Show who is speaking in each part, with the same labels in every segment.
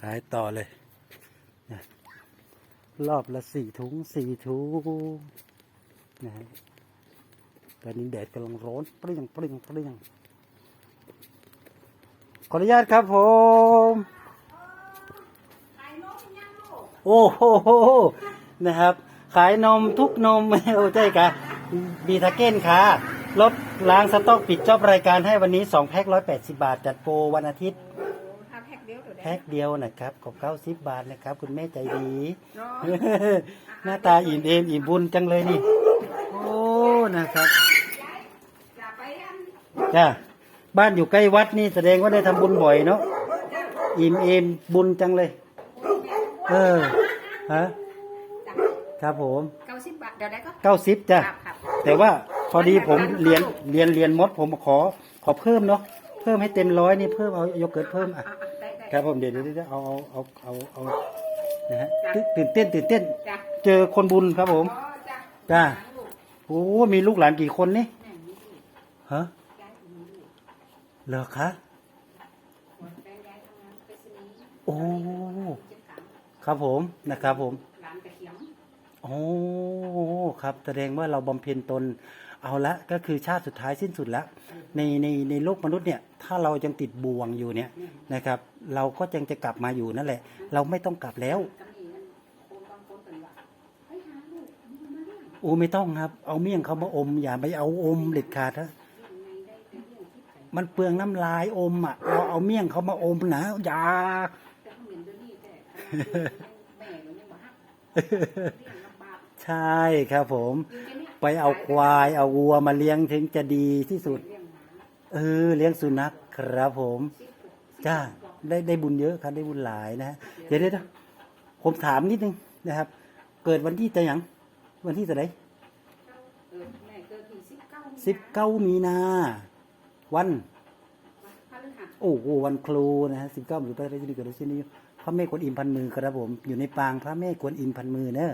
Speaker 1: ขายต่อเลยนะรอบละสี่ถุงสี่ถุงนะฮะตอนนี้แดดกำลังร้อนเปรี้ยงเปรี้ยงเปรี้ยงขออนุญาตครับผมโอ้โหนะครับ ขายนมทุกนมโอ้ใช่กะบีทาเก้นค่ะลดล้างสต็อกปิดจอบรายการให้วันนี้สองแพ็คร้อยแปดสิบาท จัดโปรวันอาทิตย์
Speaker 2: ถ้าแพ็คเดียวเดี๋ยวได้
Speaker 1: แพ็คเดียวนะครับกับเก้าสิบบาทนะครับ คุณแม่ใจดี
Speaker 2: เนาะ
Speaker 1: หน้าตาอิ่มเอมอิ่มบุญจังเลยนี่ โอ้นะครับ
Speaker 2: อย่าไปอัน
Speaker 1: จ้าบ้านอยู่ใกล้วัดนี่แสดงว่าได้ทำบุญบ่อยเนาะอิ่มเอมบุญจังเลย เออฮะครับผม
Speaker 2: เก้าสิบบาทเดี๋ยวได้ก็
Speaker 1: เก้าสิบจ้ะ
Speaker 2: ครับครับ
Speaker 1: แต่ว่าพอดีผมเรียนเรียนเรียนมดผมขอขอเพิ่มเนาะเพิ่มให้เต็มร้อยนี่เพิ่มเอาโยเกิร์ตเพิ่มอะ
Speaker 2: อะอะได้ได้
Speaker 1: ครับผมเดี๋ยวเดี๋ยวเดี๋ยวเอาเอาเอาเอาเอานะฮะตื่นตื่นเต้นตื่นเต้น
Speaker 2: จ้ะ
Speaker 1: เจอคนบุญครับผม
Speaker 2: อ๋อจ้ะ
Speaker 1: จ้ะ
Speaker 2: ลูก
Speaker 1: โอ้มีลูกหลานกี่คนนี่
Speaker 2: แม่มีลูก
Speaker 1: ฮะ
Speaker 2: ยายมีลูก
Speaker 1: เหรอคะ
Speaker 2: หัวแฟนยายทำงานไปรษณีย์
Speaker 1: โอ้
Speaker 2: เจ็บขา
Speaker 1: ครับผมนะครับผม
Speaker 2: หลานกระเทียม
Speaker 1: โอ้ครับ แสดงว่าเราบำเพ็ญตน เอาละก็คือชาติสุดท้ายสิ้นสุดแล้วในในในโลกมนุษย์เนี่ยถ้าเรายังติดบ่วงอยู่เนี่ยนะครับ เราก็ยังจะกลับมาอยู่นั่นแหละ เราไม่ต้องกลับแล้ว
Speaker 2: ก็มีนั่นคนบางคนเป็นว่าเฮ้ยหาลูกมีมาเรื่อง
Speaker 1: โอ้ไม่ต้องครับ เอาเมี่ยงเขามาอม อย่าไปเอาอมเด็ดขาดนะมันเปลืองน้ำลายอมอะเราเอาเมี่ยงเขามาอมนะอย่าใช่ครับผม ไปเอาควายเอาวัวมาเลี้ยงถึงจะดีที่สุด
Speaker 2: เรื่องหมา
Speaker 1: เออเลี้ยงสุนัขครับผม
Speaker 2: สิบกว่า
Speaker 1: จ้าได้ได้บุญเยอะครับได้บุญหลายนะฮะเดี๋ยวเดี๋ยวเดี๋ยวผมถามนิดนึงนะครับ เกิดวันที่จะหยังวันที่จะไหน
Speaker 2: เออแม่เกิดที่สิบเก้า
Speaker 1: สิบเก้ามีนา วัน
Speaker 2: พฤหัส
Speaker 1: โอ้โหวันครูนะฮะสิบเก้าหรือพระราชนิเกิดที่นี่พ ระแม่กวนอิมพันมือครับผม อยู่ในปางพระแม่กวนอิมพันมือเนอะ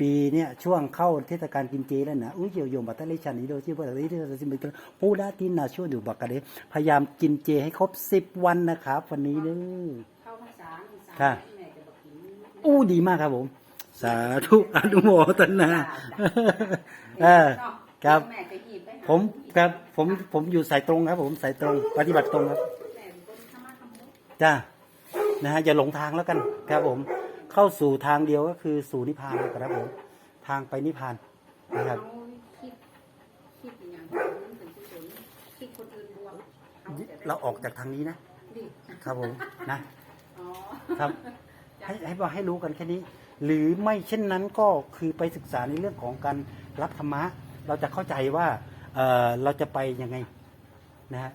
Speaker 1: ปีเนี่ยช่วงเข้าเทศกาลกินเจแล้วนะอุ้ยเยี่ยวโยมบัตตะเลชันนี้โดยที่ว่าที่ที่สิบเป็นปูดาตินาช่วยดูบักกะเดพยายามกินเจให้ครบสิบวันนะครับวันนี้เนอะ
Speaker 2: เข้าพรรษาอีสาน
Speaker 1: ค่ะ
Speaker 2: แม่จะบอกกิน
Speaker 1: อู้ดีมากครับผม สาธุอนุโมทนาเออครับผมครับผมผมอยู่สายตรงครับ ผมสายตรงปฏิบัติตรงครับจ้า นะฮะอย่าหลงทางแล้วกันครับผม เข้าสู่ทางเดียวก็คือสู่นิพพานครับผมทางไปนิพพานนะครับ
Speaker 2: เอาคิดคิดอย่างนั้นเป็นกุศลคิดคนอื่นบวกเอาแต่
Speaker 1: เราออกจากทางนี้นะ
Speaker 2: ดิ
Speaker 1: ครับผมนะ
Speaker 2: อ๋อ
Speaker 1: ครับให้ให้ว่าให้รู้กันแค่นี้ หรือไม่เช่นนั้นก็คือไปศึกษาในเรื่องของการรับธรรมะ เราจะเข้าใจว่าเอ่อเราจะไปยังไงนะฮะ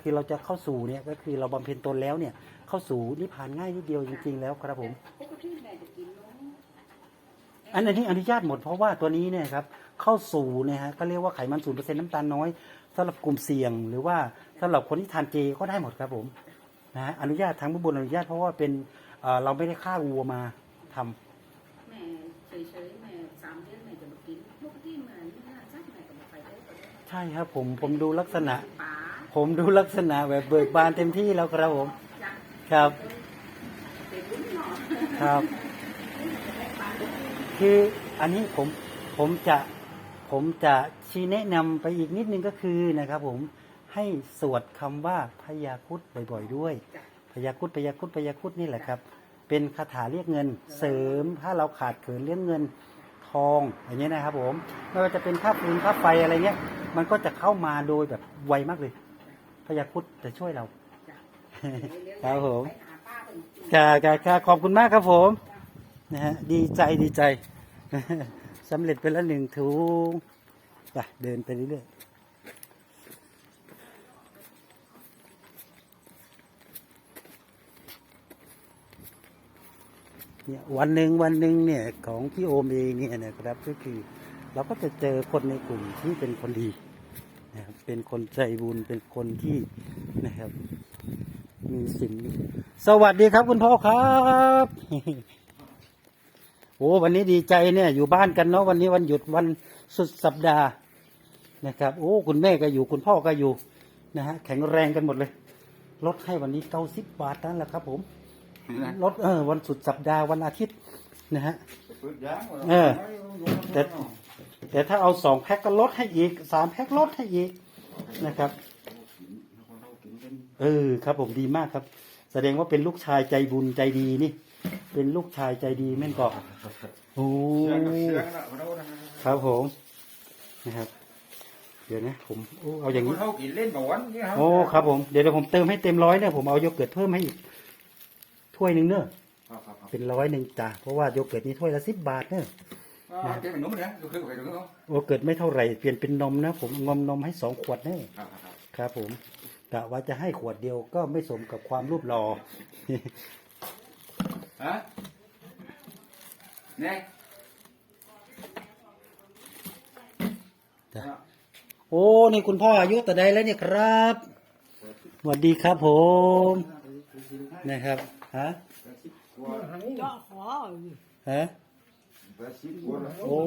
Speaker 1: คือเราจะเข้าสู่เนี่ยก็คือเราบำเพ็ญตนแล้วเนี่ย เข้าสู่นิพพานง่ายนิดเดียวจริง ๆ แล้วครับผม
Speaker 2: ปกติแม่จะกินนม
Speaker 1: อันอันนี้อนุญาตหมดเพราะว่าตัวนี้เนี่ยครับ เข้าสู่เนี่ยฮะก็เรียกว่าไขมันศูนเปอร์เซ็นต์น้ำตาลน้อยสำหรับกลุ่มเสี่ยง หรือว่าสำหรับคนที่ทานเจก็ได้หมดครับผมนะฮะอนุญาตทางบุญอนุญาตเพราะว่าเป็นเอ่อเราไม่ได้ฆ่าวัวมาทำ
Speaker 2: แม่เฉยๆแม่สามเดือนแม่จะมากินปกติแม่นี่น่าจักแม่ก็มาไปได้ก็ได้
Speaker 1: ใช่ครับผมผมดูลักษณะ
Speaker 2: ป๋า
Speaker 1: ผมดูลักษณะแบบเบิกบานเต็มที่แล้วครับผม
Speaker 2: จ้ะ
Speaker 1: ครับ ครับ คืออันนี้ผมผมจะผมจะชี้แนะนำไปอีกนิดนึงก็คือนะครับ ผมให้สวดคำว่าพยาคุดบ่อย ๆ ด้วย พยาคุดพยาคุดพยาคุดนี่แหละครับ เป็นคาถาเรียกเงิน เสริมถ้าเราขาดเขินเรื่องเงินทองอย่างเงี้ยนะครับ ผมไม่ว่าจะเป็นค่าฟืนค่าไฟอะไรเงี้ย มันก็จะเข้ามาโดยแบบไวมากเลยพยาคุดจะช่วยเรา ครับผม
Speaker 2: ไปหาป้าเพิ่นกิน
Speaker 1: กากากาขอบคุณมากครับผมนะฮะดีใจดีใจสำเร็จไปแล้วหนึ่งถุงไปเดินไปเรื่อยๆเนี่ยวันหนึ่งวันหนึ่งเนี่ยของพี่โอมเองเนี่ยนะครับก็คือเราก็จะเจอคนในกลุ่มที่เป็นคนดีนะครับเป็นคนใจบุญเป็นคนที่นะครับ มีสิ่งนี้สวัสดีครับคุณพ่อครับโอ้วันนี้ดีใจเนี่ย อยู่บ้านกันเนาะวันนี้วันหยุดวันสุดสัปดาห์นะครับ โอ้คุณแม่ก็อยู่คุณพ่อก็อยู่นะฮะแข็งแรงกันหมดเลยลดให้วันนี้เก้าสิบบาทนั่นแหละครับ ผม
Speaker 3: นะ
Speaker 1: ลดเออ วันสุดสัปดาห์วันอาทิตย์นะฮะ
Speaker 3: เปิดยาง
Speaker 1: เออแต่แต่ถ้าเอาสองแพ็คก็ลดให้อีกสามแพ็คลดให้อีกนะครับ เออครับ ผมดีมากครับ แสดงว่าเป็นลูกชายใจบุญใจดีนี่ เป็นลูกชายใจดีแม่นกอกโอ้
Speaker 3: เสียงเสียงละเรานะ
Speaker 1: ครับผมนะครับ เดี๋ยวนะ ผมโอ้เอาอย่าง
Speaker 3: ค
Speaker 1: นี้
Speaker 3: นเขากินเล่นบ่วันนี่ครับ
Speaker 1: โอ้ครับผมเดี๋ยวเดี๋ยวผมเติมให้เต็มร้อยเนี่ยผมเอาโยเกิร์ตเพิ่มให้อีกถ้วยหนึ่งเนอะ
Speaker 3: ครับครับครับ
Speaker 1: เป็นร้อยหนึ่งจ้ะเพราะว่าโยเกิร์ตนี่ถ้วยละสิบบาทเนอะ
Speaker 3: อ่าเจ๊เป็นหนุ่มเนี่ยดูคือไปดูเขา
Speaker 1: โยเกิร์ตไม่เท่าไหร่เปลี่ยนเป็นนมนะ ผมงอมนมให้สองขวดเนอะ
Speaker 3: ครับครับ
Speaker 1: ครับผม กะว่าจะให้ขวดเดียวก็ไม่สมกับความรูปหล่อ
Speaker 3: ฮะเนี่ย
Speaker 1: จ้ะโอ้ นี่คุณพ่ออายุแต่ใดแล้วเนี่ยครับสวัสดีครับผมนะครับฮะ
Speaker 4: เจาะขอ
Speaker 1: ฮะ
Speaker 3: แปดสิบกว่าแล้ว
Speaker 1: โอ้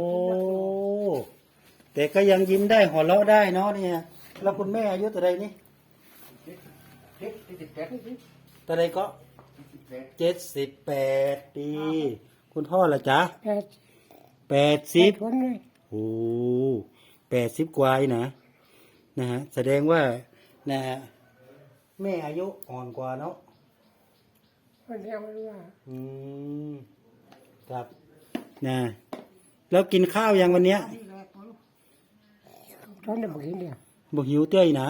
Speaker 1: แต่ก็ยังยิ้มได้หัวเราะได้เนาะเนี่ย แล้วคุณแม่อายุแต่ใดนี่
Speaker 3: เจ็ดสิบแปด
Speaker 1: แต่ใดก็
Speaker 3: สิบแปด
Speaker 1: เจ็ดสิบแปดปี คุณพ่อละจ๊ะ
Speaker 4: แปด
Speaker 1: แปดสิบ
Speaker 4: คนเลย
Speaker 1: โอ้แปดสิบกว่าอีกนะ นะฮะ แสดงว่า นะฮะ แม่อายุอ่อนกว่าเนาะ
Speaker 4: คนเดียวไม่รู้ว่า
Speaker 1: อืม ครับ นะ แล้วกินข้าวยังวันเนี้ย
Speaker 4: ตอนนี้บอกกินเดียว
Speaker 1: บอกหิวเต้ยนะ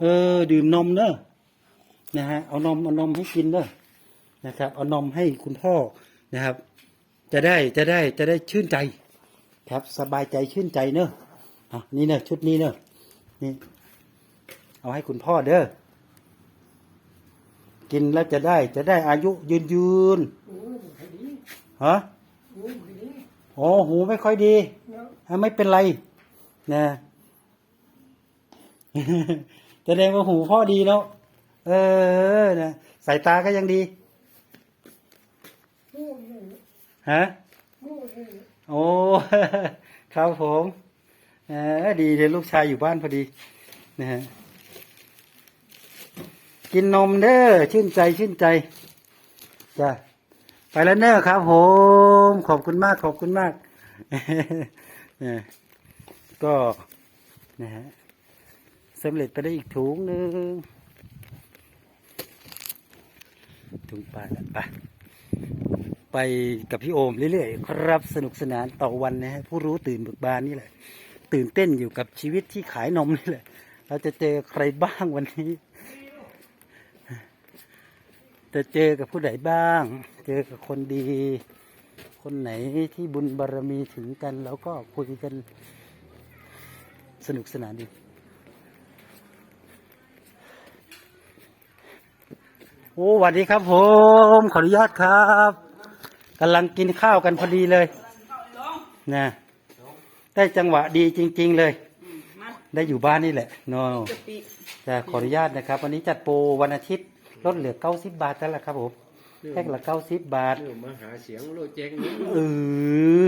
Speaker 1: เออ ดื่มนมเนอะ นะฮะเอานมเอานมให้กินเนอนะครับ เอานมให้คุณพ่อนะครับ จะได้จะได้จะได้ชื่นใจ ครับสบายใจชื่นใจเนอะอะนี่เนอะชุดนี้เนอะนี่เอาให้คุณพ่อเด้อกินแล้วจะได้จะได้อายุยืนยืนฮะโอ๋อหูไม่ค่อยดี
Speaker 4: เนาะ
Speaker 1: อะไม่เป็นไรนะแสดงว่าหูพ่อดีแล้ว เออนะสายตาก็ยังดี
Speaker 4: มู้เลย
Speaker 1: ฮะ
Speaker 4: มู้เลย
Speaker 1: โอ้ครับผมเออดีเลยลูกชายอยู่บ้านพอดีนะฮะกินนมเด้อชื่นใจชื่นใจจ้ะไปแล้วเนอะครับผมขอบคุณมากขอบคุณมากเนี่ยก็นะฮะสำเร็จไปได้อีกถุงหนึ่ง ถุงปลาละไปไปกับพี่โอมเรื่อยๆครับสนุกสนานต่อวันนะฮะผู้รู้ตื่นเบิกบานนี่แหละ ตื่นเต้นอยู่กับชีวิตที่ขายนมนี่แหละ เราจะเจอใครบ้างวันนี้ จะเจอกับผู้ใดบ้าง เจอกับคนดี คนไหนที่บุญบารมีถึงกันเราก็คุยกันสนุกสนานดี อ้สวัสดีครับผม ขออนุญาตครับกำลังกินข้าวกันพอดีเลยนะได้จังหวะดีจริง ๆ เลย
Speaker 2: มา
Speaker 1: ได้อยู่บ้านนี่แหละเนาะ
Speaker 2: จะปี
Speaker 1: จะขออนุญาตนะครับ วันนี้จัดโปรวันอาทิตย์ลดเหลือเก้าสิบบาทแล้วล่ะครับผมแพ็คละเก้าสิบบาท
Speaker 5: เรื่องมาหาเสียงโลดแจ้งนี้
Speaker 1: เอ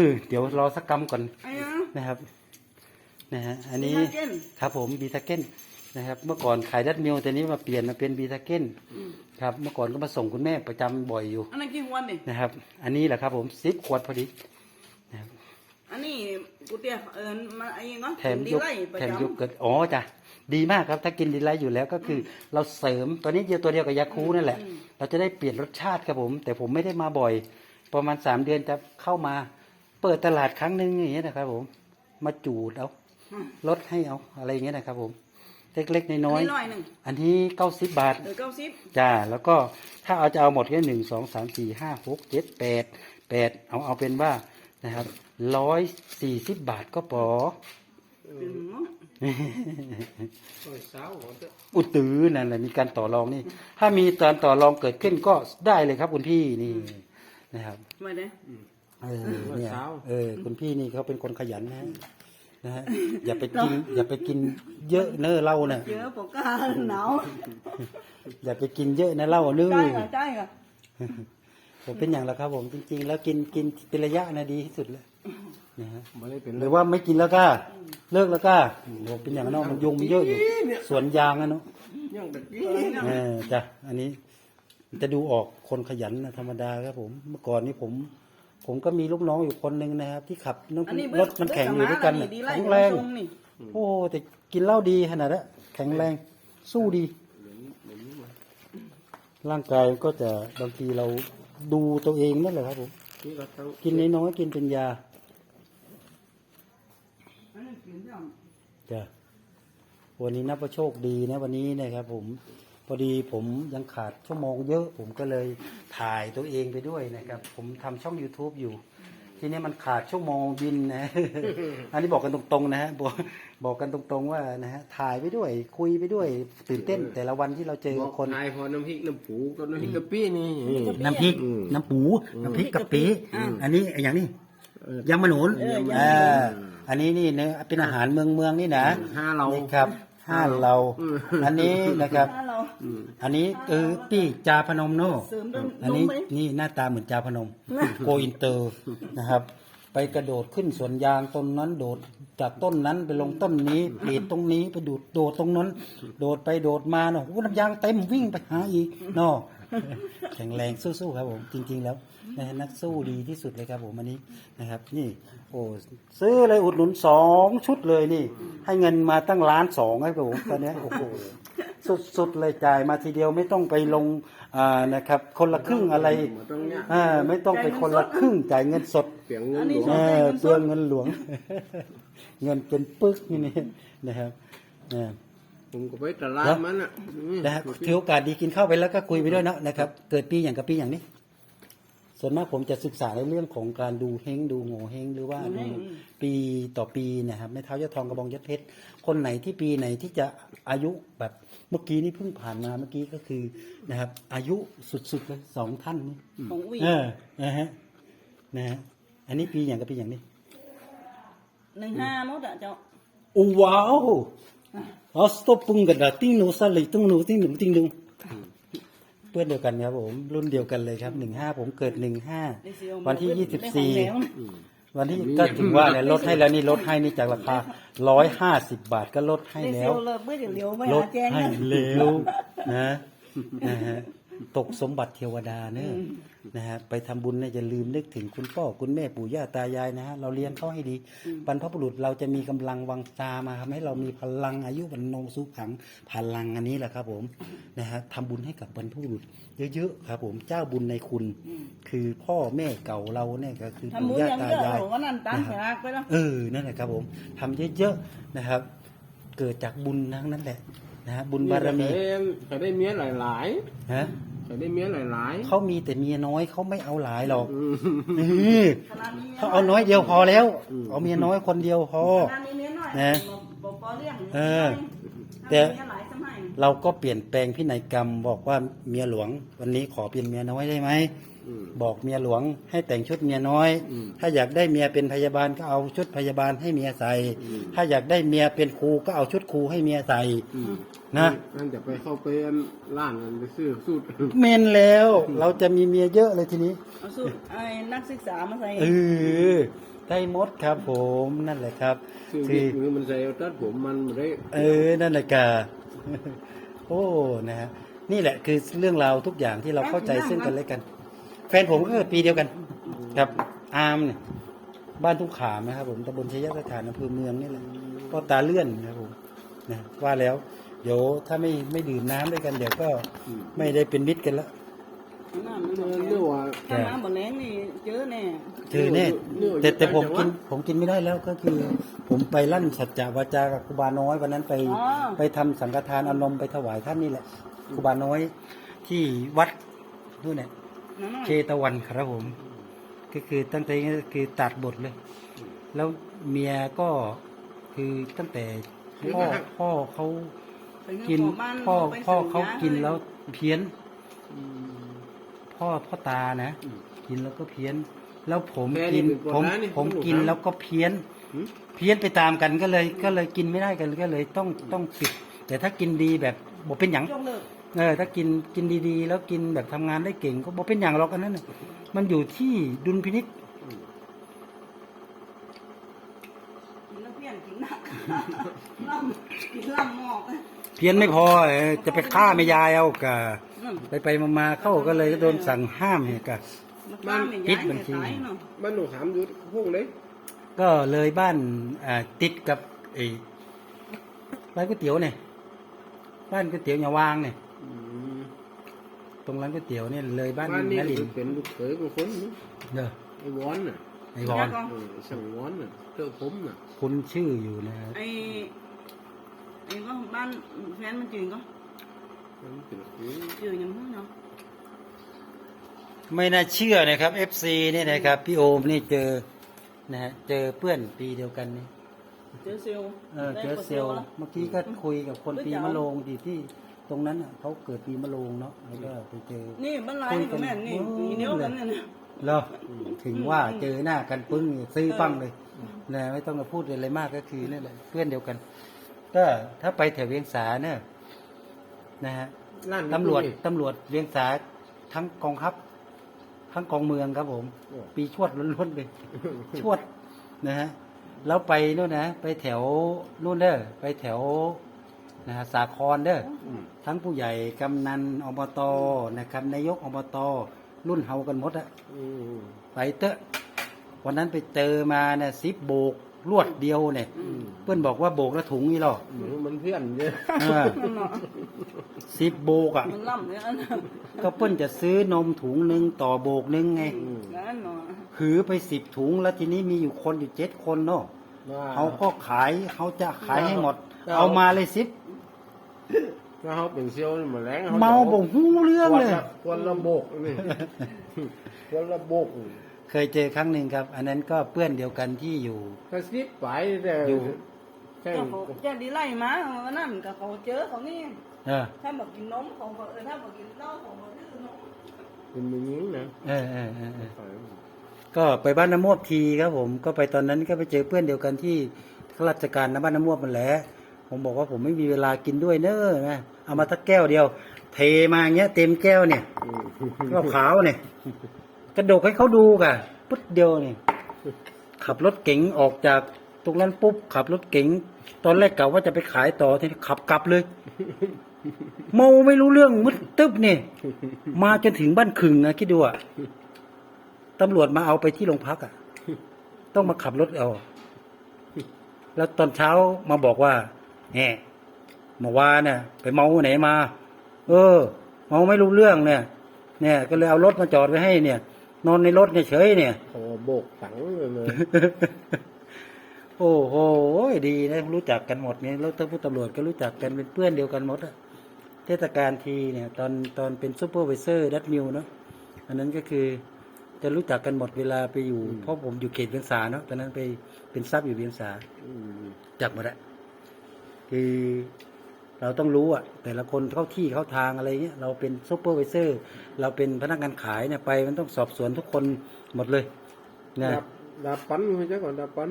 Speaker 1: อเดี๋ยวรอสักกรรมก่อน
Speaker 2: ไอ้ยัง
Speaker 1: นะครับนะฮะอันนี้
Speaker 2: บีทาเก้น
Speaker 1: ครับผมบีทาเก้น นะครับ เมื่อก่อนขายดัดมิลแต่นี้มาเปลี่ยนมาเป็นบีทาเก้นครับ เมื่อก่อนก็มาส่งคุณแม่ประจำบ่อยอยู่
Speaker 2: อันนั้นกี่วันนี่
Speaker 1: นะครับ อันนี้แหละครับ ผมสิบขวดพอดี
Speaker 2: อันนี้กูเตี้ยเอิญมาไอ้ยังเนาะ
Speaker 1: แถม
Speaker 2: ดี
Speaker 1: ยก
Speaker 2: ไล่ประ
Speaker 1: แถม
Speaker 2: จำ
Speaker 1: ยกเกิดอ๋อจ้ะดีมากครับ ถ้ากินดีไลท์อยู่แล้วก็คือ เราเสริมตัวนี้เดียวตัวเดียวกับยาคูนั่นแหละ เราจะได้เปลี่ยนรสชาติครับผม แต่ผมไม่ได้มาบ่อย ประมาณสามเดือนจะเข้ามาเปิดตลาดครั้งหนึ่งอย่างเงี้ยนะครับผม มาจูดเอาลดให้เอาอะไรอย่างเงี้ยนะครับผม เล็กๆ
Speaker 2: อัน
Speaker 1: น้อย
Speaker 2: นี้น้อยหนึ่ง
Speaker 1: ๆอันนี้เก้าสิบบาท
Speaker 2: เดี๋ยวเก้าสิบ
Speaker 1: จ้า แล้วก็ถ้าเอาจะเอาหมดแค่หนึ่งสองสามสี่ห้าหกเจ็ดแปดแปดเอาเอาเป็นว่านะครับร้อยสี่สิบบาทก็พอ
Speaker 2: อืม
Speaker 5: โอ้ยสาวหัวเตอะ
Speaker 1: อุดตือนั่นแหละมีการต่อรองนี่ ถ้ามีการต่อรองเกิดขึ้นก็ได้เลยครับคุณพี่นี่นะครับ
Speaker 2: มาเด้
Speaker 1: เออเนี่ยเออ คุณพี่นี่เขาเป็นคนขยันนะฮะ นะฮะอย่าไปกิน อย่าไปกินเยอะเน้อเหล้าน่ะ
Speaker 2: เยอะปกกาหนาว
Speaker 1: อย่าไปกินเยอะนะเหล้าเนื้อ
Speaker 2: ใช่ค่ะใช่ค่ะ
Speaker 1: ผมเป็นอย่างละครับ ผมจริง ๆ แล้วกินกินเป็นระยะนะดีที่สุดเลยนะฮะ
Speaker 5: ไม่ได้เป็น
Speaker 1: หรือว่าไม่กินแล้วก็เลิกแล้วก็ผมเป็นอย่างนั้นเนาะมันยุงมันเยอะอยู่สวนยางอะเนาะ
Speaker 5: ยังตะกี้
Speaker 1: เออจ้ะอันนี้จะดูออกคนขยันนะธรรมดาครับผม เมื่อก่อนนี้ผม ผมก็มีลูกน้องอยู่คนหนึ่งนะครับ ที่ขับรถ
Speaker 2: อันนี้
Speaker 1: รถมันแข่งอยู่ด้วยกันน่ะ
Speaker 2: ดีไล่
Speaker 1: แข็งแรง
Speaker 2: ชมนี่
Speaker 1: โอ้แต่กินเหล้าดีขนาดนั้นแข็งแรงสู้ดี ร่างกายก็จะบางทีเราดูตัวเองนั่นแหละครับผม
Speaker 5: นี่ก็ต้อง
Speaker 1: กินน้อยๆกินเป็นยา
Speaker 2: อันนั้นกินแล้ว
Speaker 1: จ้ะวันนี้นับว่าโชคดีนะวันนี้นะครับผม พอดีผมยังขาดชั่วโมงเยอะ ผมก็เลยถ่ายตัวเองไปด้วยนะครับ ผมทำช่อง youtube อยู่ ทีนี้มันขาดชั่วโมงบินนะ อันนี้บอกกันตรงๆนะฮะบอกบอกกันตรงๆว่านะฮะถ่ายไปด้วย คุยไปด้วยตื่นเต้น แต่ละวันที่เราเจอ
Speaker 5: บอก
Speaker 1: คน
Speaker 5: นายพอน้ำพริกน้ำปูกับน้ำพริกกะปินี่
Speaker 1: น้ำพริก
Speaker 5: อืม
Speaker 1: น้ำปูน้ำพริกกะปิอันนี้อย่างนี้
Speaker 5: เออยำ
Speaker 1: มะหนุน
Speaker 5: เออยำมะหนุน
Speaker 1: อ่าอันนี้นี่เนื้อเป็นอาหารเมืองเมืองนี่นะ
Speaker 5: ห้าเรา
Speaker 1: นี่ครับ ห้าเรา
Speaker 5: อืม
Speaker 1: อันนี้นะครับ
Speaker 2: ถ้าเรา
Speaker 1: อันนี้เออปี้จาพนมโน
Speaker 2: เสริมด้วย
Speaker 1: อันนี้
Speaker 2: นมไหม
Speaker 1: นี่หน้าตาเหมือนจาพนมโกอินเตอร์นะครับ ไปกระโดดขึ้นสวนยางต้นนั้นโดดจากต้นนั้นไปลงต้นนี้ปีดตรงนี้ไปดูดโดดตรงนั้น โดดไปโดดมาเนาะโอ้น้ำยางเต็มวิ่งไปหาอีกเนาะแข็งแรงสู้ๆครับผมจริง ๆ แล้ว นะฮะนักสู้ดีที่สุดเลยครับผมอันนี้นะครับ นี่ โอ้ซื้อเลยอุดหนุนสองชุดเลยนี่ ให้เงินมาตั้งล้านสองให้ผมตอนเนี้ยโอ้โหสุดๆเลยจ่ายมาทีเดียวไม่ต้องไปลงอ่านะครับ คนละครึ่งอะไร
Speaker 5: มาตรงเนี้ย
Speaker 1: อ่าไม่ต้องไปคนละครึ่งจ่ายเงินสด
Speaker 5: เสียงเงินหลวง
Speaker 1: เออเปลืองเงินหลวง เงินเป็นปึกนี่นี่นะครับอ่า
Speaker 5: ผมก็ไปตลาดมันอะอืม
Speaker 1: นะฮะถือโอกาสดีกินข้าวไปแล้วก็คุยไปด้วยเนาะนะครับ เกิดปีอย่างกับปีอย่างนี้ ส่วนมากผมจะศึกษาในเรื่องของการดูเฮงดูโง่เฮงหรือว่าดูปีต่อปีนะครับแม่เท้ายอดทองกระบองยอดเพชรคนไหนที่ปีไหนที่จะอายุแบบเมื่อกี้นี่เพิ่งผ่านมาเมื่อกี้ก็คือนะครับ อายุสุดๆเลยสองท่านนี่
Speaker 2: ของวี
Speaker 1: เออนะฮะนะฮะอันนี้ปีอย่างกับปีอย่างนี้
Speaker 2: หนึ่งห้ามดอะเจ้า
Speaker 1: โอ้ว้าวอ๋อสต็อปปุงกันดาติ้งหนูสลิติ้งหนูติ้งหนูติ้งหนู เพื่อนเดียวกันครับผม รุ่นเดียวกันเลยครับหนึ่งห้าผมเกิดหนึ่งห้า
Speaker 2: ได้เสียวมา
Speaker 1: วันที่
Speaker 2: ได้
Speaker 1: ยี่สิบ
Speaker 2: ของ
Speaker 1: สี่
Speaker 2: แล้วนะ
Speaker 1: วันที่ก็ถึงว่าเนี่ยลดให้แล้วนี่ลดให้นี่จากราคาร้อยห้าสิบบาทก็ลดให้
Speaker 2: ได้
Speaker 1: แล้
Speaker 2: เสี
Speaker 1: ว
Speaker 2: ยวเลยเมื่อเดี๋ยวเลี้ยวไม่
Speaker 1: ล
Speaker 2: หา
Speaker 1: ด
Speaker 2: แจ้ง
Speaker 1: ให้
Speaker 2: นะ
Speaker 1: เร็วนะนะฮะ ตกสมบัติเทวดาเนอะนะฮะไปทำบุญเนี่ยอย่าลืมนึกถึงคุณพ่อคุณแม่ปู่ย่าตายายนะฮะเราเลี้ยงเขาให้ดีบรรพบุรุษเราจะมีกำลังวังตามาทำให้เรามีพลังอายุวันโนสุขังพลังอันนี้แหละครับผมนะฮะทำบุญให้กับบรรพบุรุษเยอะๆครับผมเจ้าบุญในคุณ คือพ่อแม่เก่าเราเนี่ยก็คือ
Speaker 2: ทำ
Speaker 1: ปู่
Speaker 2: บุญ
Speaker 1: ย่า
Speaker 2: อย่าง
Speaker 1: ตา
Speaker 2: เดียวยา
Speaker 1: ย
Speaker 2: บอกว่านั่นตั้งแขกไปแล้ว
Speaker 1: เออนั่นแหละครับผมทำเยอะๆนะครับ เกิดจากบุญทั้งนั้นแหละ นะฮะบุญบารมี
Speaker 5: เขาได้เมียหลาย
Speaker 1: ฮะ
Speaker 5: ๆเขาได้เมียหลาย
Speaker 1: เขามีแต่เมียน้อยเขาไม่เอาหลายหรอก
Speaker 5: ๆอืม
Speaker 1: เออ
Speaker 2: ขนาดนี้
Speaker 1: เขาเอาน้อยเดียวพอแล้ว เอาเมียน้อยคนเดียวพอ
Speaker 2: ขนาดนี้เมียน้อย
Speaker 1: นะ
Speaker 2: บอกปอเลี้ยง
Speaker 1: เออ แต่
Speaker 2: แต่เมียหลายสมัย
Speaker 1: เราก็เปลี่ยนแปลงพินัยกรรมบอกว่าเมียหลวง วันนี้ขอเป็นเมียน้อยได้ไหม
Speaker 5: อืม
Speaker 1: บอกเมียหลวงให้แต่งชุดเมียน้อย
Speaker 5: อืม
Speaker 1: ถ้าอยากได้เมียเป็นพยาบาลก็เอาชุดพยาบาลให้เมียใส่
Speaker 5: อืม
Speaker 1: ถ้าอยากได้เมียเป็นครูก็เอาชุดครูให้เมียใส่
Speaker 5: อืม
Speaker 1: นะ
Speaker 5: นั่นจะไปเข้าไปอันร้านนั้นไปซื้อสูตร
Speaker 1: เมนแล้ว เราจะมีเมียเยอะเลยทีนี้
Speaker 2: เอาสูตรไอ้นักศึกษามาใส่
Speaker 1: เออได้หมดครับผมนั่นแหละครับ
Speaker 5: ซื้อ
Speaker 1: คื
Speaker 5: วิ
Speaker 1: อ
Speaker 5: กมือมันใส่เอาตัดผมมันบ่ได้
Speaker 1: เออนั่นแหละกาโอ้นะฮะนี่แหละคือเรื่องราวทุกอย่างที่เราเข้าใจซึ่งกันและกัน แฟนผมก็เกิดปีเดียวกันกับ อาร์มเนี่ยบ้านทุ่งขามนะครับ ผมตำบลชัยสถานอำเภอเมืองนี่แหละก็ตาเลื่อนนะครับผมนะว่าแล้ว เดี๋ยวถ้าไม่ไม่ดื่มน้ำด้วยกันเดี๋ยวก็ไม่ได้เป็นมิตรกันละ
Speaker 2: น้ำมัน
Speaker 5: เรื่องว่า
Speaker 2: ถ้าน้ำบ่แรงนี่เจอแน่
Speaker 1: เจอแน่แต่แต่ผมกินผมกินไม่ได้แล้วก็คือ ผมไปลั่นสัจจะวาจากับครูบาน้อยวันนั้นไป
Speaker 2: อ๋อ
Speaker 1: ไปทำสังฆทานเอานมไปถวายท่านนี่แหละครูบาน้อยที่วัดนู่นเนี่ย
Speaker 2: นั่นน่ะ
Speaker 1: เชตวันครับผม ก็คือตั้งแต่ก็คือตัดบทเลย แล้วเมียก็คือตั้งแต่พ่อพ่อเขา
Speaker 2: ไปเงิ
Speaker 1: กิน
Speaker 2: ขบ้าน
Speaker 1: พ่อ
Speaker 2: ไป
Speaker 1: พ่อ
Speaker 2: ส่ง
Speaker 1: เขา
Speaker 2: ย
Speaker 1: กินแล้วเพี้ยน
Speaker 5: อืม
Speaker 1: พ่อพ่อตานะ
Speaker 5: อืม
Speaker 1: กินแล้วก็เพี้ยน แล้วผม
Speaker 5: แม่นี่
Speaker 1: กิน
Speaker 5: เป็นคน
Speaker 1: ผม
Speaker 5: ร้ายนี่
Speaker 1: ผม
Speaker 5: ผม
Speaker 1: กิน
Speaker 5: รู้นะ
Speaker 1: แล้วก็เพี้ยน
Speaker 5: หืม
Speaker 1: เพี้ยนไปตามกันก็เลย ก็เลยกินไม่ได้กันก็เลยต้องต้องปิด แต่ถ้ากินดีแบบบอกเป็นอย่าง
Speaker 2: ยก เลิก
Speaker 1: เออถ้ากินกินดีๆ แล้วกินแบบทำงานได้เก่ง ก็บอกเป็นอย่างหรอกอันนั้นน่ะมันอยู่ที่ดุลพินิษ
Speaker 2: กินแล้วเพี้ยนกินหนักล่ำกินล่ำหมอก
Speaker 1: เพี้ยนไม่พอเออจะไปฆ่าไม่ยายเอากะ
Speaker 2: นั่
Speaker 1: ไปไปๆมาๆเข้าก็เลยโดนสั่งห้ามเหตุการ
Speaker 2: มัน
Speaker 1: ปิดบัญชี
Speaker 5: บ้านหนูถามอยู่พวกเลย
Speaker 1: ก็เลยบ้านอ่าติดกับไอ้ร้านก๋วยเตี๋ยวเนี่ยบ้านก๋วยเตี๋ยวอย่าวางเนี่ย
Speaker 5: อืม
Speaker 1: ตรงร้านก๋วยเตี๋ยวเนี่ยเลยบ้าน
Speaker 5: บ้านนี้
Speaker 1: แม่ลิน
Speaker 5: เป็นลูกเขยของคนนี่
Speaker 1: เด้อ
Speaker 5: ไอ้วอนน่ะ
Speaker 1: ไอ้บอล
Speaker 5: เออสั่งวอนน่ะเจ้าผมน่ะ
Speaker 1: คุณชื่ออยู่นะ
Speaker 2: ไอ้ไอ้ก็บ้านแฟนมันจืดก็
Speaker 5: มันเป็นคือ
Speaker 2: จืดยังไงเนาะ
Speaker 1: ไม่น่าเชื่อนะครับ FC เนี่ยนะครับ พี่โอมนี่เจอนะฮะเจอเพื่อนปีเดียวกันนี่
Speaker 2: เจอเซล
Speaker 1: เออเจอเซลล์เมื่อกี้ก็คุยกับคนปีมะโรงที่ที่ ตรงนั้นอะเขาเกิดปีมะโรงเนาะแล้วก็ไปเจอ
Speaker 2: นี่บ้านไรนี่ก็แม่นนี่ปีเดียวกันเนี่ยนะ
Speaker 1: เหรอถึงว่าเจอหน้ากันปึ้งซื้อปั้งเลยนะไม่ต้องมาพูดอะไรมากก็คือนั่นแหละเพื่อนเดียวกัน ก็ถ้าไปแถวเวียงสาเนี่ยนะฮะ
Speaker 5: ร้าน
Speaker 1: ตำรวจตำรวจเวียงสาทั้งกองทัพทั้งกองเมืองครับผม ปีชวดล้วนๆเลยชวดนะฮะแล้วไปนู่นนะ ไปแถวนู่นเด้อไปแถว นะฮะสาครเด้อ
Speaker 5: อืม
Speaker 1: ทั้งผู้ใหญ่กำนันอบตนะครับนายกอบตรุ่นเฮากันหมดอะ
Speaker 5: อืม
Speaker 1: ไปเตอะวันนั้นไปเจอมาเนี่ยซิปโบกลวดเดียวเนี่ยเพื่อนบอกว่าโบกแล้วถุงนี่หรอ
Speaker 5: เหมือนมันเพื่อนเยอะ
Speaker 1: เออซิปโบกอะ
Speaker 2: มันล่ำเนี่ยอันนั้น
Speaker 1: ก็เพื่อนจะซื้อนมถุงหนึ่งต่อโบกหนึ่งไง
Speaker 2: นั่นเนาะ
Speaker 1: หือไปสิบถุงแล้วทีนี้มีอยู่คนอยู่เจ็ดคนเนาะ
Speaker 5: ว่า
Speaker 1: เขาก็ขายเขาจะขายให้หมด
Speaker 5: เอา
Speaker 1: เอามาเลยซิป
Speaker 5: ถ้าเขาเป็นเซียวนี่มาแรงข
Speaker 1: เมา
Speaker 5: จะ
Speaker 1: บ่หูเรื่องเลย
Speaker 5: ควนละโบกนี่ควนละโบก
Speaker 1: เคยเจอครั้งหนึ่งครับ อันนั้นก็เพื่อนเดียวกันที่อยู่
Speaker 5: กระซิบไปแต่
Speaker 1: อยู่
Speaker 5: แค่
Speaker 2: เจ้าเขาเจ้าดีไล่มาวันนั้นก็เขาเจอเขานี่
Speaker 1: เออ
Speaker 2: ถ้าบอกกินนมเขาก็เออถ้าบอกกินเหล้าเขาก็ดื้อนม
Speaker 5: เป็นมือยิงนะ
Speaker 1: เออเออเออเออก็ไปบ้านน้ำมวบทีครับผม ก็ไปตอนนั้นก็ไปเจอเพื่อนเดียวกันที่ข้าราชการนะบ้านน้ำมวบมันแหละ ผมบอกว่าผมไม่มีเวลากินด้วยเนอะนะเอามาทักแก้วเดียว เทมาอย่างเงี้ย เต็มแก้วเนี่ยก็ขาวเนี่ยกระดกให้เขาดูกะปุ๊ดเดียวเนี่ยขับรถเก๋งออกจากตรงนั้นปุ๊บขับรถเก๋งตอนแรกกะว่าจะไปขายต่อทีนี้ขับกลับเลยเมาไม่รู้เรื่องมึดตึ๊บเนี่ยมาจนถึงบ้านขึงนะคิดดูอะตำรวจมาเอาไปที่โรงพักอะต้องมาขับรถเอา แล้วตอนเช้ามาบอกว่า แหมเมื่อวานเนี่ยไปเมาไหนมา เออ เมาไม่รู้เรื่องเนี่ย เนี่ย ก็เลยเอารถมาจอดไว้ให้เนี่ย นอนในรถเนี่ยเฉยเนี่ย
Speaker 5: ขอโบกสังเลยเลย
Speaker 1: โอ้โหดีนะรู้จักกันหมดเนี่ยแล้วทั้งผู้ตำรวจก็รู้จักกันเป็นเพื่อนเดียวกันหมดอะเทศกาลทีเนี่ย ตอนตอนเป็นซูเปอร์ไวเซอร์ดัตมิวเนาะอันนั้นก็คือจะรู้จักกันหมดเวลาไปอยู่เพราะผมอยู่เขตเวียงสาเนาะตอนนั้นไปเป็นซับอยู่เวียงสา
Speaker 5: อืม
Speaker 1: จับหมดอะ คือเราต้องรู้อะแต่ละคนเข้าที่เข้าทางอะไรเงี้ยเราเป็นซูเปอร์ไวเซอร์ เราเป็นพนักงานขายเนี่ยไป มันต้องสอบสวนทุกคนหมดเลยนะ
Speaker 5: ดาบดาบปันคุณจักก่อนดาบปัน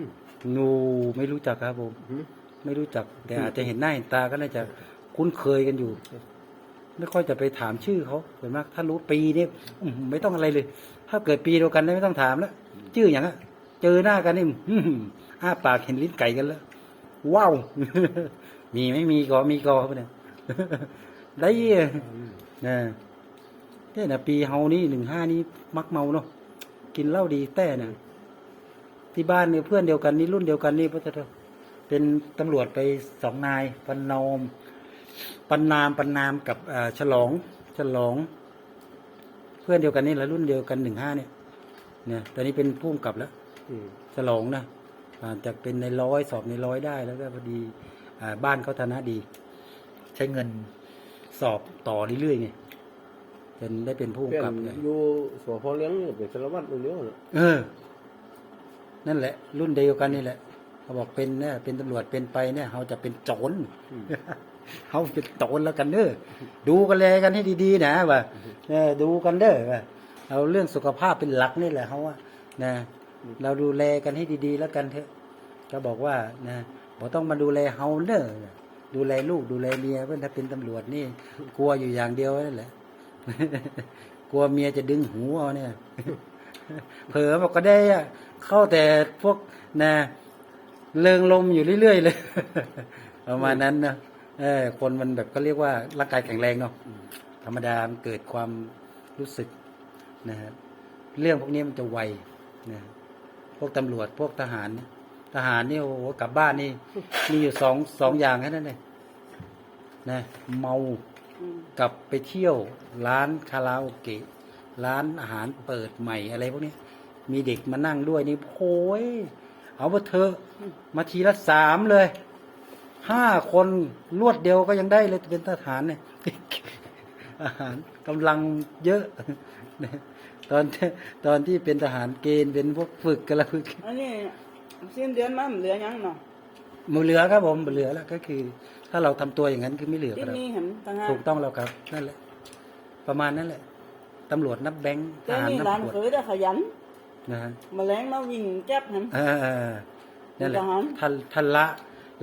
Speaker 1: งูไม่รู้จักครับผม
Speaker 5: หืม
Speaker 1: ไม่รู้จัก แต่อาจจะเห็นหน้าเห็นตาก็น่าจะคุ้นเคยกันอยู่ ไม่ค่อยจะไปถามชื่อเขาส่วนมาก ถ้ารู้ปีนี่อื้อหือไม่ต้องอะไรเลย ถ้าเกิดปีเดียวกันไม่ต้องถามแล้วชื่ออย่างอะเจอหน้ากันนี่อื้อหืออ้าปากเห็นลิ้นไก่กันแล้วว้าว มีไม่มีก็มีก็ปะเนี่ยได้เอ่ยนะเนี่ยนะปีเฮานี่หนึ่งห้านี่มักเมาเนาะกินเหล้าดีแต่เนี่ยที่บ้านเนี่ยเพื่อนเดียวกันนี่รุ่นเดียวกันนี่พระเจ้าเป็นตำรวจไปสองนายปันนอมปันนามปันนามกับอ่าฉลองฉลอง เพื่อนเดียวกันนี่แหละรุ่นเดียวกันหนึ่งห้าเนี่ยเนี่ยตอนนี้เป็นผู้กำกับแล้ว
Speaker 5: อืม
Speaker 1: ฉลองนะอ่าจากเป็นในร้อยสอบในร้อยได้แล้วก็พอดีอ่า บ้านเขาฐานะดี ใช้เงินสอบต่อเรื่อยๆไงจนได้เป็นผู้
Speaker 5: เปลี่ย
Speaker 1: กำกับ
Speaker 5: น
Speaker 1: เนี่ย
Speaker 5: อยู่สพเลี้ยงนี่เป็นสารวัตรอยู่เลี้ยงน่ะ
Speaker 1: เออ นั่นแหละ รุ่นเดียวกันนี่แหละเขาบอกเป็นเนี่ยเป็นตำรวจเป็นไปเนี่ยเขาจะเป็นโจรเขาเป็นโจรแล้วกันเด้อดูกันแลกันให้ดีๆนะว่าเออดูกันเด้อว่าเอาเรื่องสุขภาพเป็นหลักนี่แหละเขาว่านะ เราดูแลกันให้ดีๆแล้วกันเถอะก็บอกว่านะ บอต้องมาดูแลเฮาเด้อดูแลลูกดูแลเมียเพื่อนถ้าเป็นตำรวจนี่ กลัวอยู่อย่างเดียวนั่นแหละ กลัวเมียจะดึงหูเอาเนี่ย เผลอบอกก็ได้อะเข้าแต่พวกนะเริงลมอยู่เรื่อยๆเลยประมาณนั้นนะเออคนมันแบบก็เรียกว่าร่างกายแข็งแรงเนาะธรรมดามันเกิดความรู้สึกนะฮะเรื่องพวกนี้มันจะไวนะพวกตำรวจพวกทหารเนี่ย ทหารนี่โอ้โหกลับบ้านนี่ มีอยู่สองสองอย่างแค่นั้นเลยนะเมา
Speaker 2: อืม
Speaker 1: กลับไปเที่ยว ร้านคาราโอเกะร้านอาหารเปิดใหม่อะไรพวกนี้มีเด็กมานั่งด้วยนี่โอ้ยเอาไปเถอะมาทีละสามเลยห้าคนรวดเดียวก็ยังได้เลยเป็นทหารเนี่ยอาหารกำลังเยอะตอนที่ตอนที่เป็นทหารเกณฑ์เป็นพวกฝึกกันละฝึก
Speaker 6: อันนี้ สิ้นเดือนมามันเหลือยังเนาะ
Speaker 1: มือเหลือครับผมเหลือแล้วก็คือ ถ้าเราทำตัวอย่างนั้นคือไม่เหลือ
Speaker 6: ที่
Speaker 1: ครับ
Speaker 6: นี่เห็นต่างหาก
Speaker 1: ถูกต้องแล้วครับนั่นแหละ ประมาณนั้นแหละตำรวจนับแบงค์ท
Speaker 6: แต่
Speaker 1: หาร
Speaker 6: นี่
Speaker 1: นับ
Speaker 6: ร้าน
Speaker 1: ขวด
Speaker 6: เคยได้ขยัน
Speaker 1: นะฮะ
Speaker 6: แมาแรงมาวิ่งแก๊บเห็น
Speaker 1: เออนั่นแหละ
Speaker 6: ทหาร
Speaker 1: ท่านท่านละ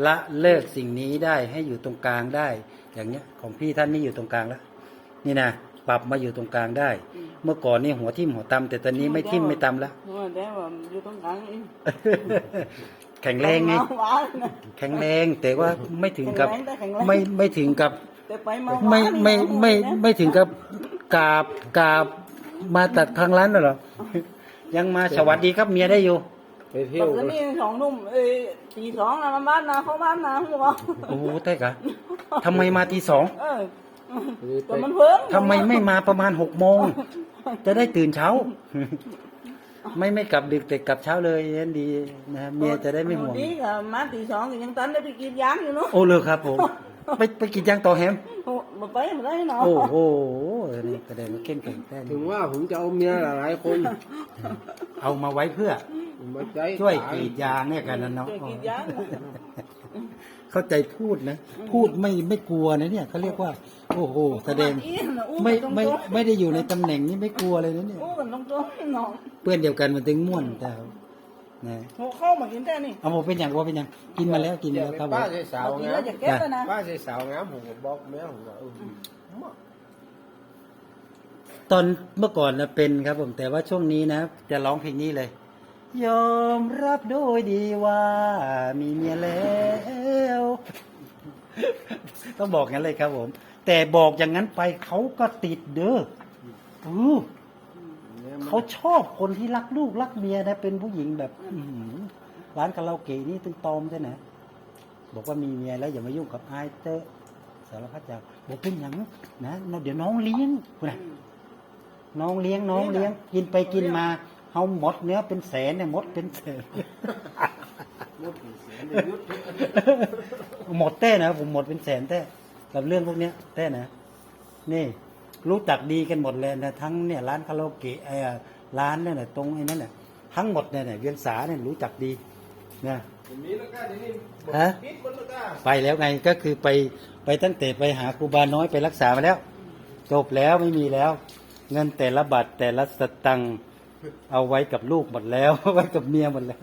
Speaker 1: ละเลิกสิ่งนี้ได้ให้อยู่ตรงกลางได้ อย่างเนี้ย ของพี่ท่านนี่อยู่ตรงกลางแล้วนี่นะ ปรับมาอยู่ตรงกลางได้ เมื่อก่อนนี่หัวทิ่มหัวตำแต่ตอนนี้ไม่ทิ่มไม่ตำแล้ว
Speaker 6: เพราะว่าแต่ว่าอยู่ตรงกลางนี่
Speaker 1: แข็งแรงไง
Speaker 6: มาหวานนะ
Speaker 1: แข็งแรงแต่ว่าไม่ถึงกับ
Speaker 6: แข็งแรงแต่แข็งแรง
Speaker 1: ไม่ไม่ถึงกับ
Speaker 6: แต่ไปมา
Speaker 1: ไม่
Speaker 6: หวาน
Speaker 1: ไม่
Speaker 6: นี่
Speaker 1: ไม่
Speaker 6: นะ
Speaker 1: ไม่ถึงกับกราบกราบมาตัดทางร้านน่ะเหรอยังมาสวัสดีครับเมียได้อยู่
Speaker 5: ไปเที่ย
Speaker 6: ต
Speaker 5: ว
Speaker 6: อนนี้สองทุ่มเอ้ยตีสองนะมาบ้านนะเข้าบ้านนะหัว
Speaker 1: โอ้โหเต้กะทำไมมาตีสอง
Speaker 6: เออแต่มันเพิ่ง
Speaker 1: ทำไมไม่มาประมาณหกโมง จะได้ตื่นเช้า ไม่ไม่กลับดึกแต่กลับเช้าเลยนั่นดีนะเมียจะได้ไม่ห่วง
Speaker 6: ดีกับมาตีสองก็ยังตันได้ไปกรีดยางอยู่เนาะ
Speaker 1: โอ้เลยครับผม ไปไปกินยางต่อแฮม
Speaker 6: โอ้มาไปมาได้เนาะ
Speaker 1: โอ้โหนี่แสดงว่าเข้มแข็งแท้
Speaker 5: ถึงว่าผมจะเอาเมียหลายๆคน
Speaker 1: เอามาไว้เพื่อ
Speaker 5: มาใจ
Speaker 1: ช่วย
Speaker 5: ตาก
Speaker 1: รีดยางเนี่ยกันนะเนาะ
Speaker 6: ช่วยกรีดยาง
Speaker 1: เข้าใจพูดนะ พูดไม่ไม่กลัวนะเนี่ยเขาเรียกว่า โอ้โหแสดงไม่ไม่ไม่ได้อยู่ในตำแหน่งนี้ไม่กลัวเลยนะเนี่ย
Speaker 6: โอ้กันตรงตัวเนาะ
Speaker 1: เพื่อนเดียวกันมันถึงม่วนแต่นะ
Speaker 6: หัวเข้ามากินแต่นี่
Speaker 1: เอาผมเป็นอย่างว่าเป็นอย่างกินมาแล้วกินมาแล้วครับผม
Speaker 5: ป้าใส่สาว
Speaker 6: กิน
Speaker 5: งา
Speaker 6: แล้ว
Speaker 5: ม
Speaker 6: จะแก้แล้วนะ
Speaker 5: ป้าใส่สาวงามผมก็บอกแม่ผมว่าเออ
Speaker 1: ตอนเมื่อก่อนนะเป็นครับผมแต่ว่าช่วงนี้นะ จะร้องเพลงนี้เลย ยอมรับโดยดีว่ามีเมียแล้ว ต้องบอกงั้นเลยครับผม แต่บอกอย่างนั้นไปเขาก็ติดเด้อออเขาชอบคนที่รักลูกรักเมียนะ เป็นผู้หญิงแบบร้านคาราโอเกะนี่ตึงตอมใช่ไหมบอกว่ามีเมียแล้วอย่ามายุ่งกับไอเตอะสารพัดอย่างบอกเป็นอย่างนะเดี๋ยวน้องเลี้ยงนะน้องเลี้ยงน้องเลี้ยง กินไปกินมา เอาหมดเนื้อเป็นแสนเนี่ยหมดเป็นแสนหมดแต้นะผมหมดเป็นแสนแต้กับเรื่องพวกเนี้ยแต้นะ นี่ รู้จักดีกันหมดเลยนะทั้งเนี่ยร้านคาราโอเกะไอ้อะร้านเนี่ยนะตรงไอ้นั่นน่ะทั้งหมดเนี่ยเนี่ยเวียงสาเนี่ยรู้จักดีนะ
Speaker 5: มีแล้วก็นี่
Speaker 1: ฮะ
Speaker 5: ปิดคนแล้วก็
Speaker 1: ไปแล้วไงก็คือไปไปตั้งแต่ไปหาครูบาน้อยไปรักษามาแล้ว จบแล้วไม่มีแล้ว เงินแต่ละบาทแต่ละสตังค์ เอาไว้กับลูกหมดแล้ว ไว้กับเมียหมดแล้ว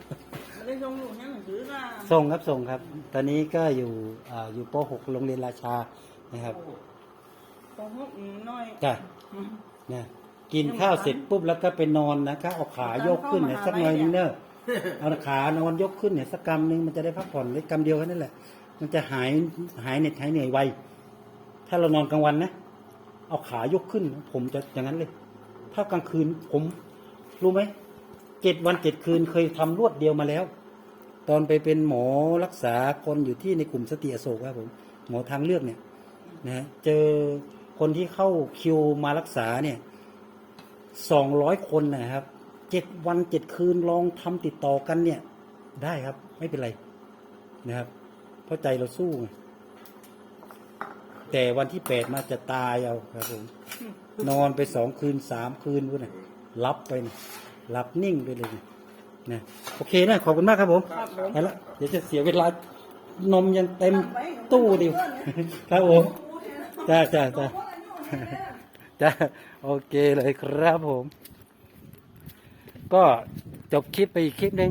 Speaker 6: ไม่ได้ส่งลูกยังหนังสือนะ
Speaker 1: ส่งครับส่งครับ ตอนนี้ก็อยู่อ่าอยู่ป .6 โรงเรียนราชานะครับ
Speaker 6: ตองหกน้อย
Speaker 1: จ้ะนะกินข้าวเสร็จปุ๊บแล้วก็ไปนอนนะครับเอาขายกขึ้นเนี่ยสักหน่อยนึงเนอะเอาขานอนยกขึ้นเนี่ยสักกำนึงมันจะได้พักผ่อนเลยกำเดียวแค่นั้นแหละ มันจะหายหายเหน็ดหายเหนื่อยไวถ้าเรานอนกลางวันนะเอาขายกขึ้น ผมจะอย่างนั้นเลย ถ้ากลางคืนผม รู้ไหมเจ็ดวันเจ็ดคืนเคยทำรวดเดียวมาแล้ว ตอนไปเป็นหมอรักษาคนอยู่ที่ในกลุ่มสติอโศกครับผมหมอทางเลือกเนี่ยนะฮะเจอคนที่เข้าคิวมารักษาเนี่ยสองร้อยคนนะครับเจ็ดวันเจ็ดคืนลองทำติดต่อกันเนี่ย ได้ครับไม่เป็นไรนะครับ เพราะใจเราสู้ แต่วันที่แปดมาจะตายเอาครับผมนอนไปสองคืนสามคืนพุ่นน่ะ รับไปนะหลับนิ่งไปเลยนะนะโอเคนะขอบคุณมากครับผม
Speaker 6: ครับผม
Speaker 1: ไปละเดี๋ยวจะเสียเวลานมยังเต็มตู้ดิครับผมจ้าจ้าจ้าจ้าโอเคเลยครับผม ก็จบคลิปไปอีกคลิปหนึ่ง